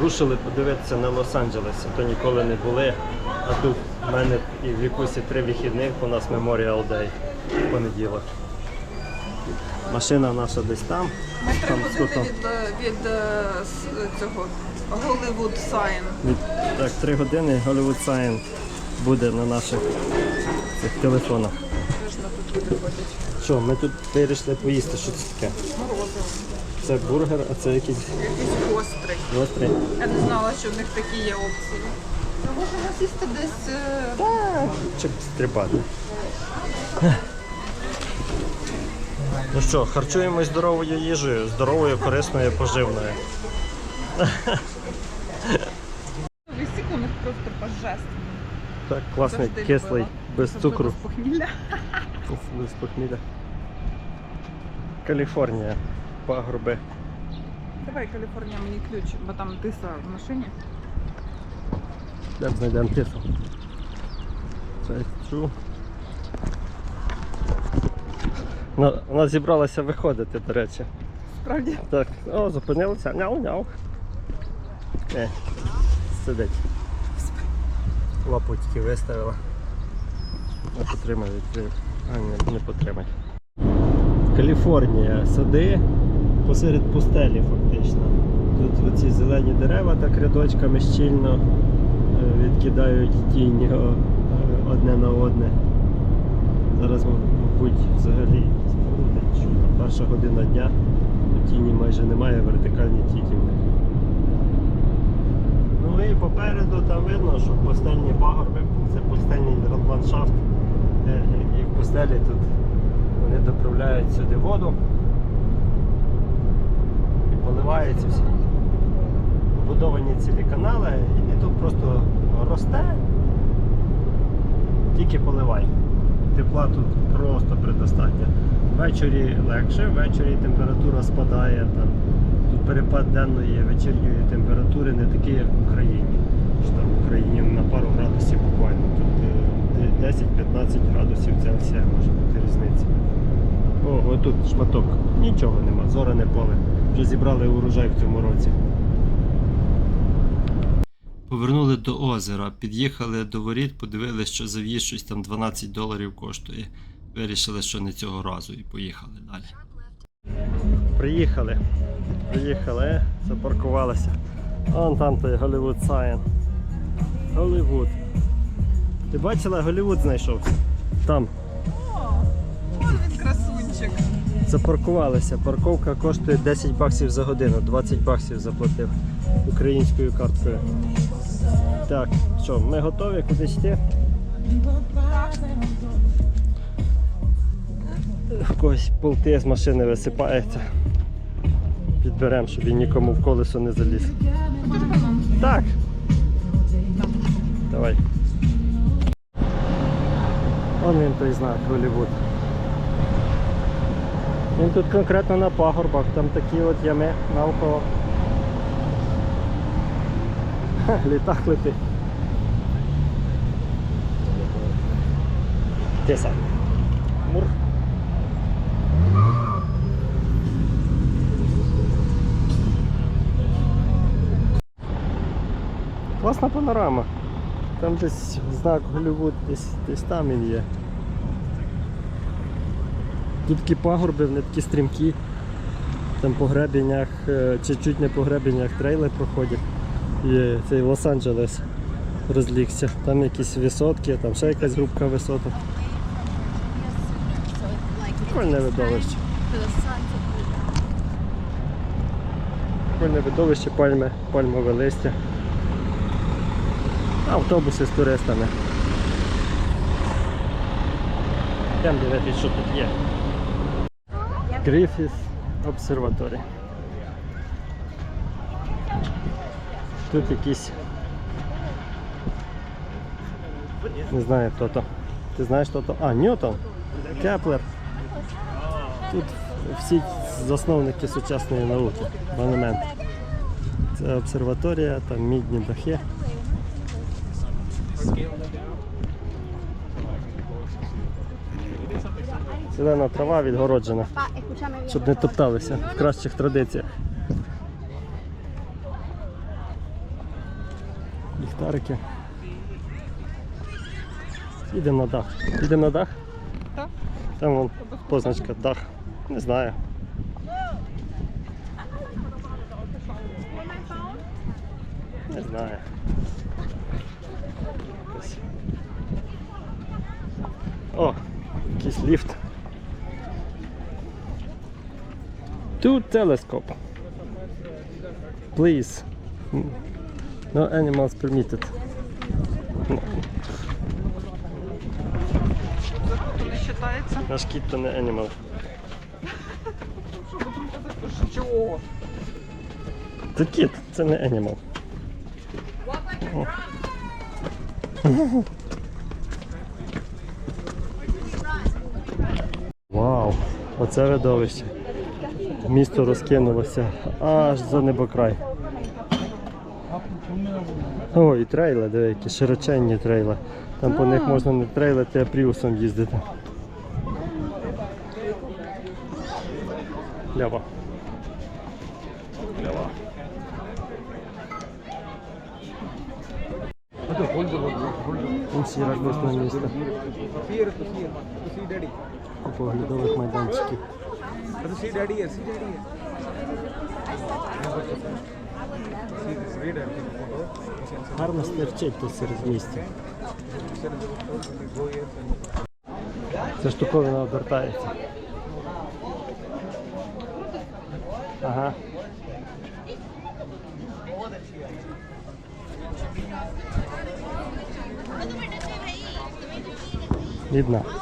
Рушили подивитися на Лос-Анджелес, то ніколи не були. А тут в мене і в Вікусі три вихідних, у нас Memorial Day в понеділок. Машина наша десь там. Ми там скільки? від, від е, с- цього Голливуд Сайн. Від, так, три години Hollywood Sign буде на наших цих телефонах. Що, ми тут вирішили поїсти, що це таке? Морозиво. Це бургер, а це якийсь Якийсь гострий. гострий. Я не знала, що в них такі є опції. Ми можемо сісти десь. е, чи стрибати. Ну що, харчуємось здоровою їжею, здоровою, корисною, поживною. Висік у них просто божественний. Так, класний, Завжди кислий, любила. без Особливо цукру, з похмілля. без похмілля. Каліфорнія, пагорби. Давай, Каліфорнія, мені ключ, бо там тиса в машині. Де знайдемо тису? Це чу. Вона, вона зібралася виходити, до речі. Справді. Так, о, зупинилася. Няу-няу. Е, сидить. Лапутки виставила. Не потримай відкрив. А, ні, не потримай. Каліфорнія. Сади посеред пустелі фактично. Тут оці зелені дерева так рядочками щільно е, відкидають тінь е, одне на одне. Зараз, мабуть, взагалі чудо. Перша година дня, тіні майже немає, вертикальні тіні. Ну і попереду там видно, що пустельні пагорби, це пустельний ландшафт. Е, І в пустелі тут вони доправляють сюди воду і поливаються всі. Побудовані цілі канали, і тут просто росте, тільки поливай. Тепла тут просто предостатньо. Ввечері легше, ввечері температура спадає. Там. Тут перепад денної вечірньої температури не такий, як в Україні. Що там в Україні на пару градусів буквально. Тут е, 10-15 градусів Цельсія може бути різниця. О, отут шматок. Нічого нема, зоране поле. Вже зібрали урожай в цьому році. Повернули до озера, під'їхали до воріт, подивилися, що за в'їзд щось там 12 доларів коштує. Вирішили, що не цього разу і поїхали далі. Приїхали. Приїхали, запаркувалися. Вон там той Голлівуд Сайн. Голлівуд. Ти бачила, Голлівуд знайшовся? Там. Вон він красунчик. Запаркувалися. Парковка коштує 10 баксів за годину, 20 баксів заплатив українською карткою. Так, що, ми готові кудись йти? В когось полти з машини висипається. Підберемо, щоб він нікому в колесо не заліз. Так. Давай. Он він той знак Голлівуд. Він тут конкретно на пагорбах, там такі от ями навколо. Ха, літак летить. Тиса. Мур. Класна панорама. Там десь знак Голлівуд, десь, десь там він є. Тут такі пагорби, вони такі стрімкі. Там по гребенях, е, чи чуть не по гребенях трейли проходять. І цей Лос-Анджелес розлігся. Там якісь висотки, там ще якась групка висоток. Прикольне видовище. Прикольне видовище, пальми, пальмове листя. Автобуси з туристами. Йдемо дивитися, що тут є. Гріфіс обсерваторій. Тут якісь. Не знаю хто то. Ти знаєш хто то? А, Ньютон, Кеплер. Тут всі засновники сучасної науки. Монумент. Це обсерваторія, там мідні дахи. Зелена трава відгороджена, щоб не топталися в кращих традиціях. ліхтарики. Їдемо на дах. Їдемо на дах? Так. Там вон позначка дах. Не знаю. Не знаю. О, якийсь ліфт. To telescope. Please. No animals permitted. Тут не вважається. Наш кіт то не animal. Що будемо казати, що чого? Це кіт, це не animal. О. Вау, оце видовище. Місто розкинулося аж за небокрай. О, і трейли, диви, які широченні трейли. Там по них можна не трейлити, а пріусом їздити. Лява. Лява. Всі ракурсне місто. Here, to see, to see daddy. Купа оглядових майданчиків. To see daddy here, see daddy here. See this, read everything photo. You can see Гарно стерчить тут серед місця. Ця штуковина обертається. Ага. Видно.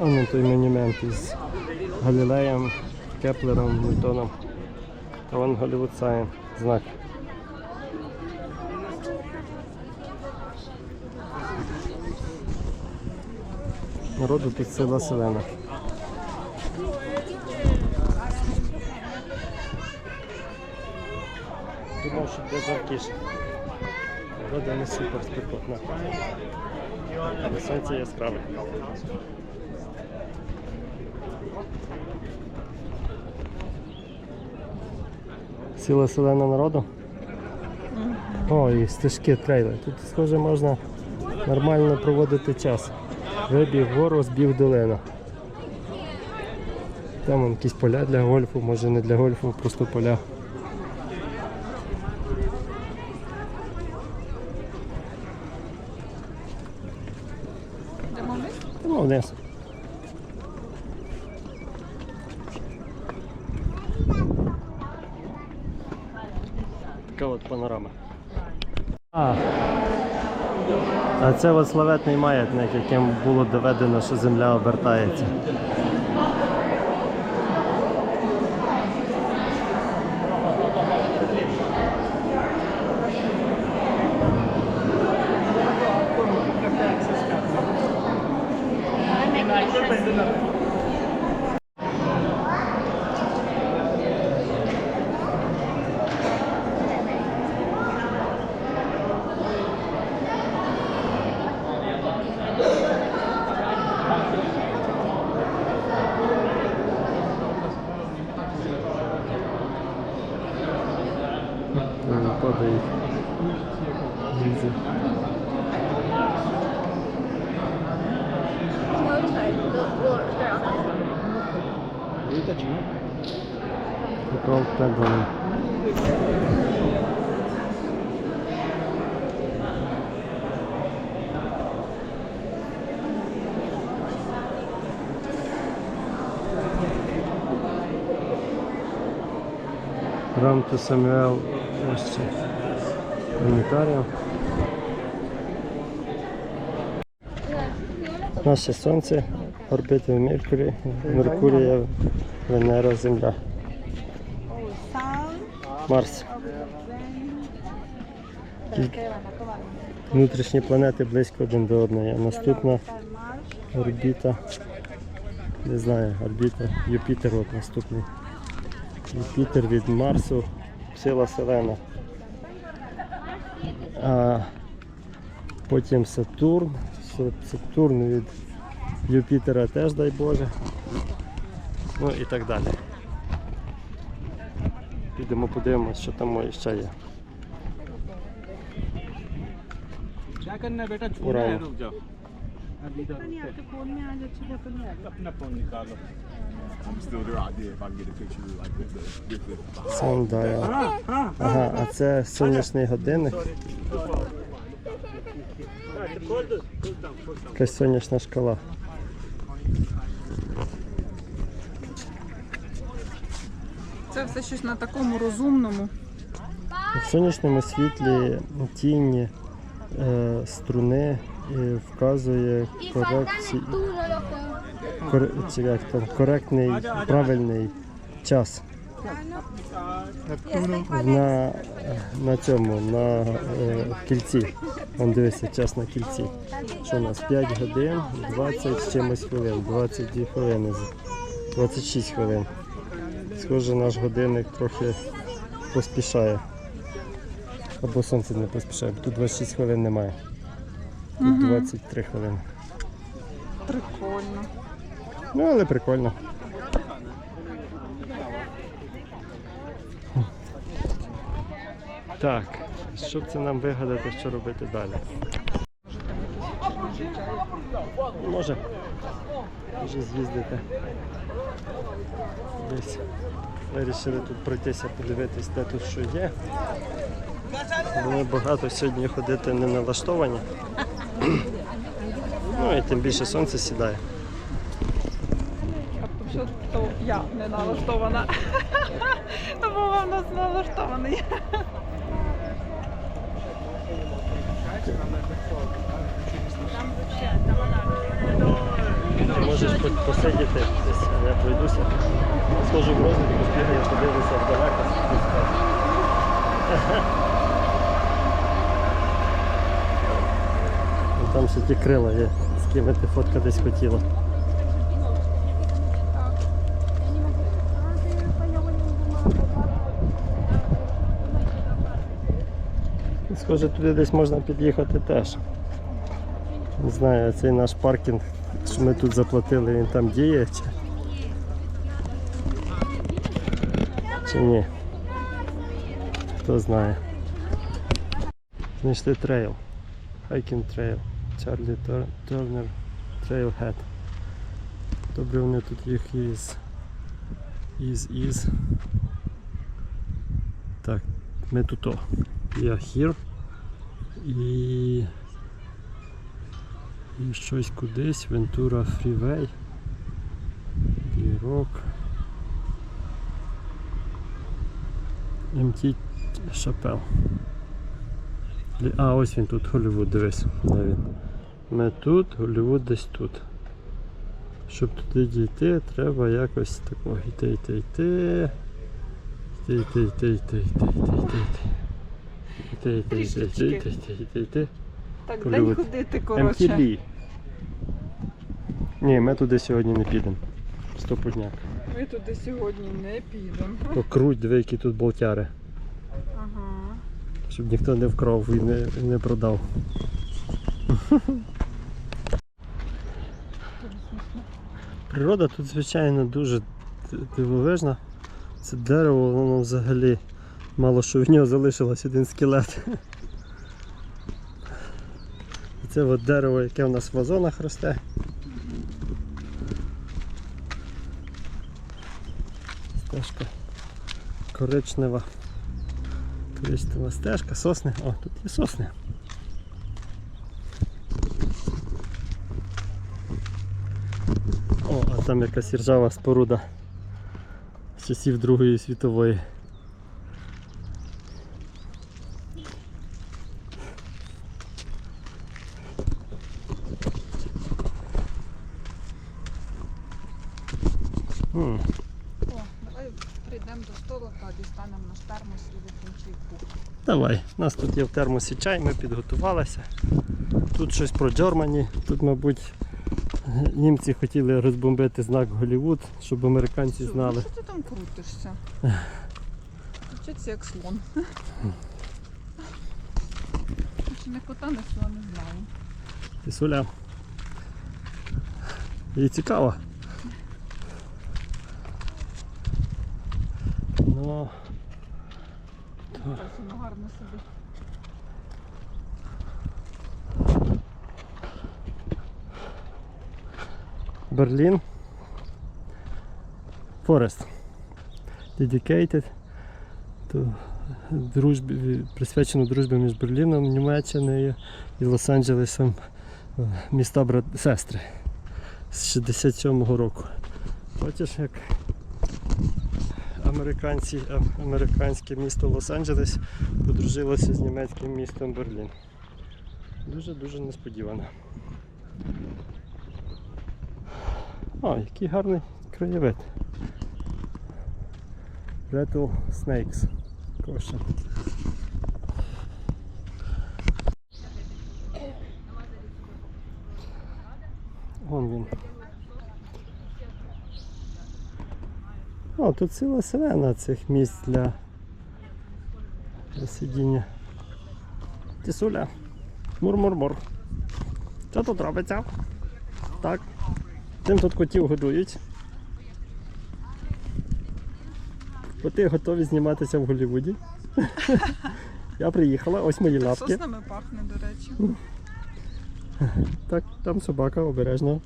Вон той монумент із Галілеєм, Кеплером, Ньютоном. А вон Голлівуд Сайн, знак. Народу тут сила селена. Думав, що буде жаркіше. Погода не супер спекотна. Але сонце яскраве. Сіла селена народу. О, і стежки трейли. Тут, схоже, можна нормально проводити час. Вибіг вгору, збіг долину. Там вон якісь поля для гольфу, може не для гольфу, просто поля. Вниз? Ну, вниз. От панорами. А, а це от славетний маятник, яким було доведено, що земля обертається. Рамту Самуел ось це. Планетаріум. Наше Сонце, орбити Меркурій, Меркурія, Венера, Земля, Марс. Внутрішні планети близько один до одної. Наступна орбіта. Не знаю, орбіта Юпітер от наступний. Юпітер від Марсу, сила Селена. А потім Сатурн. Сатурн від Юпітера теж дай Боже. Ну і так далі. Підемо подивимось, що там ще є. क्या Sundial. Ага, а це сонячний годинник. Якась сонячна шкала. Це все щось на такому розумному. В сонячному світлі тіні е, струни е, вказує корекцію кор, чи як там, коректний, правильний час. На, на цьому, на е, кільці. Вон дивися, час на кільці. Що у нас? 5 годин, 20 з чимось хвилин, 22 хвилини, 26 хвилин. Схоже, наш годинник трохи поспішає. Або сонце не поспішає, бо тут 26 хвилин немає. Тут 23 хвилини. Прикольно. Ну, але прикольно. Так, щоб це нам вигадати, що робити далі? Може. Може з'їздити. Десь. Вирішили тут пройтися, подивитись, де тут що є. Ми багато сьогодні ходити не налаштовані. Ну і тим більше сонце сідає. А що то я не налаштована. Бо в нас налаштований. Ти можеш посидіти десь, я пройдуся. Схожу в розвитку, збігаю, подивлюся вдалеко. Там ще ті крила є, з ким ти фоткатись хотіла. Схоже, туди десь можна під'їхати теж. Не знаю, цей наш паркінг, що ми тут заплатили, він там діє чи, чи ні. Хто знає. Знайшли трейл. Хайкінг трейл. Чарлі Тернер Trailhead. Добре вони тут їх із. Із із. Так, ми тут. Я here. І і щось кудись, Вентура Фрівей. Гірок. МТ Шапел. А, ось він тут, Голлівуд, дивись. Де він? Ми тут, Голлівуд десь тут. Щоб туди дійти, треба якось такого йти, йти, йти. Йти, йти, йти, йти, йти, йти, йти. Йти, Так, Голлівуд. день ходити, коротше. MTB. Ні, ми туди сьогодні не підемо. Стопудняк. Ми туди сьогодні не підемо. Покруть, диви, які тут болтяри. Ага. Щоб ніхто не вкрав і не, не продав. Природа тут, звичайно, дуже дивовижна. Це дерево, воно взагалі мало що в нього залишилось один скелет. Це от дерево, яке в нас в вазонах росте. Стежка коричнева. Коричнева стежка, сосни. О, тут є сосни. О, а там якась ржава споруда з часів Другої світової. О, давай прийдемо до столика, дістанемо наш термос і вип'ємо чайку. Давай, у нас тут є в термосі чай, ми підготувалися. Тут щось про Джормані. Тут, мабуть, німці хотіли розбомбити знак Голлівуд, щоб американці Що, знали. ну Що ти там крутишся? Вчиться як слон. Чи не кота, не слон, не знаю. Ісуля. І цікаво. Ну, Так, гарно собі. Берлін. Форест. Dedicated to дружбі, присвячено дружбі між Берліном, Німеччиною і Лос-Анджелесом е, міста брат... сестри з 67-го року. Бачиш, як американці, американське місто Лос-Анджелес подружилося з німецьким містом Берлін. Дуже-дуже несподівано. О, який гарний краєвид. Rattle Snakes. Кошен. Вон він. О, тут ціла селена цих місць для, для сидіння. Тісуля. Мур-мур-мур. Що тут робиться? Так. Цим тут котів годують. Коти готові зніматися в Голлівуді. Я приїхала, ось мої лапки. Соснами пахне, до речі. Так, там собака обережно.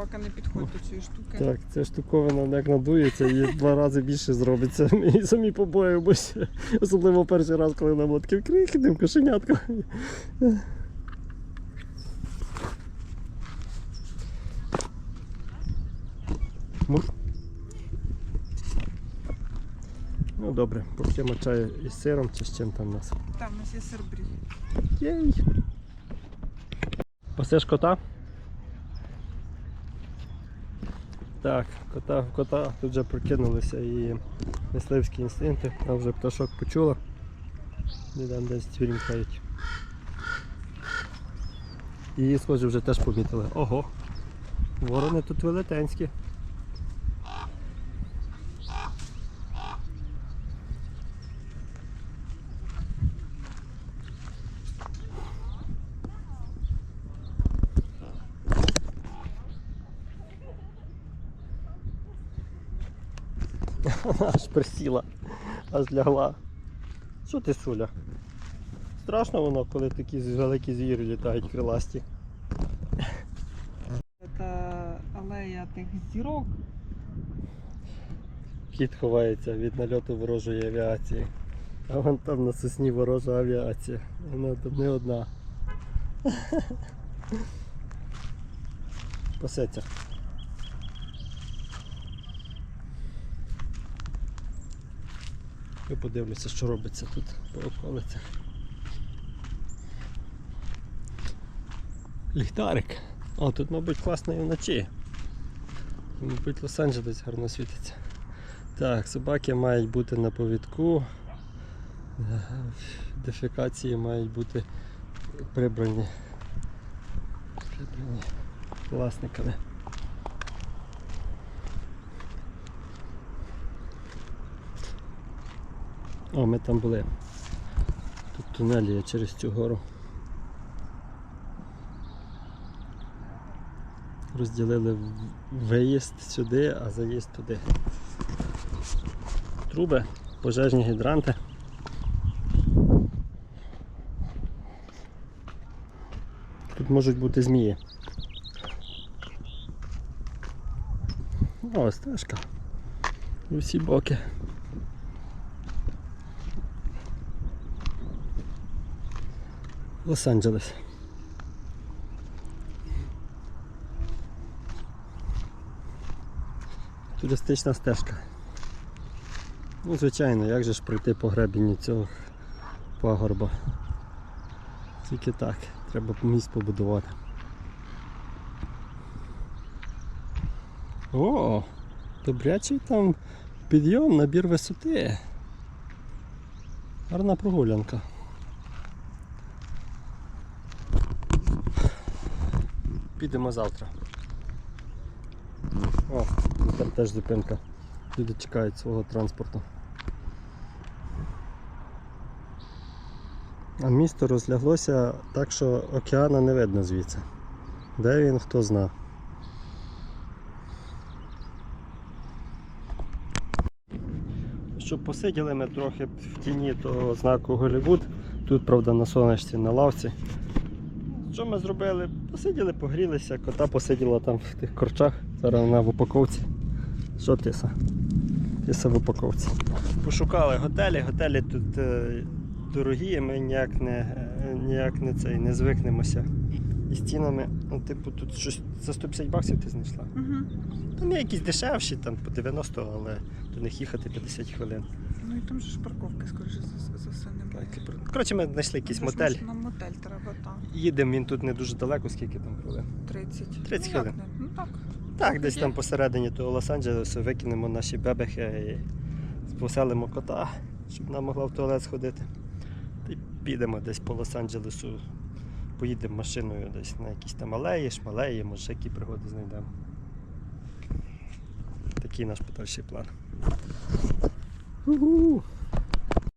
Собака не підходить до цієї штуки. Так, ця штуковина як надується і два рази більше зробиться. І самі побоюємося. Особливо перший раз, коли нам от таким крихітним кошенятком. Мур. Ну добре, поп'ємо чаю із сиром чи з чим там у нас. Там у нас є сербрі. Єй. Оце ж кота. Так, кота, кота тут вже прокинулися і мисливські інстинкти, там вже пташок почула. І там десь цвірінькають. І схоже вже теж помітили. Ого! Ворони тут велетенські. Вона аж присіла, аж лягла. Що ти суля? Страшно воно, коли такі великі звірі літають криласті. Це алея тих зірок. Кіт ховається від нальоту ворожої авіації. А вон там на сосні ворожа авіація. Вона там не одна. Пасеться. Я подивлюся, що робиться тут по околицях. Ліхтарик. О, тут, мабуть, класно і вночі. Мабуть, Лос-Анджелес гарно світиться. Так, собаки мають бути на повідку. Дефекації мають бути прибрані. Прибрані власниками. О, ми там були. Тут тунель є через цю гору. Розділили виїзд сюди, а заїзд туди. Труби, пожежні гідранти. Тут можуть бути змії. О, стежка. У всі боки. Лос-Анджелес. Туристична стежка. Ну, звичайно, як же ж пройти по гребені цього пагорба? Тільки так, треба місць побудувати. О, добрячий там підйом, набір висоти. Гарна прогулянка. Підемо завтра. О, тут там теж зупинка. Люди чекають свого транспорту. А місто розляглося так, що океана не видно звідси. Де він, хто зна. Щоб посиділи ми трохи в тіні того знаку Голлівуд. Тут, правда, на сонечці, на лавці. Що ми зробили? Посиділи, погрілися, кота посиділа там в тих корчах, зараз вона в упаковці. Що тиса? Тиса в упаковці. Пошукали готелі. Готелі тут е, дорогі, ми ніяк не, е, ніяк не, цей, не звикнемося. І стінами, ну, типу, тут щось за 150 баксів ти знайшла. Угу. Там є якісь дешевші, там по 90, але до них їхати 50 хвилин. Ну і там же ж парковки, скоріше за, за все Коротше, ми знайшли якийсь мотель. Нам мотель треба там. Їдемо, він тут не дуже далеко, скільки там хвилин. 30. 30 ну, хвилин. Ну так. Так, десь там посередині того Лос-Анджелесу викинемо наші бебехи і поселимо кота, щоб вона могла в туалет сходити. Й підемо десь по Лос-Анджелесу, поїдемо машиною десь на якісь там алеї, шмалеї, може які пригоди знайдемо. Такий наш подальший план.